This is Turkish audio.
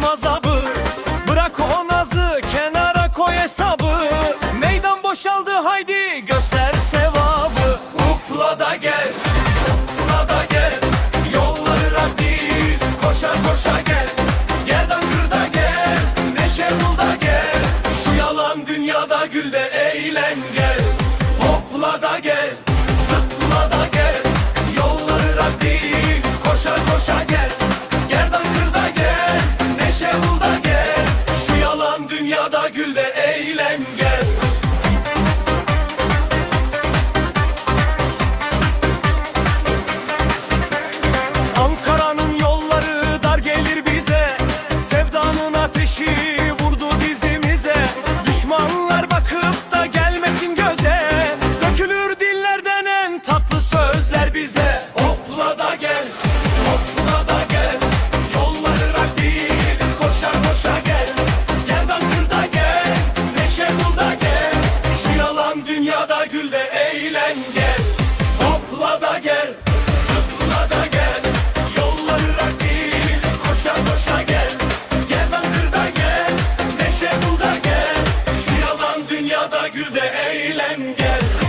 çekim azabı Bırak o nazı kenara koy hesabı. Meydan boşaldı haydi göster sevabı. Upla da gel Upla da gel. Yolları rak değil Koşa koşa gel. Gel Gerdan kırda gel Neşe bulda gel. Şu yalan dünyada gülde eğlen gel. Hopla da gel. ya da gül de eğlen da gül de eğlen gel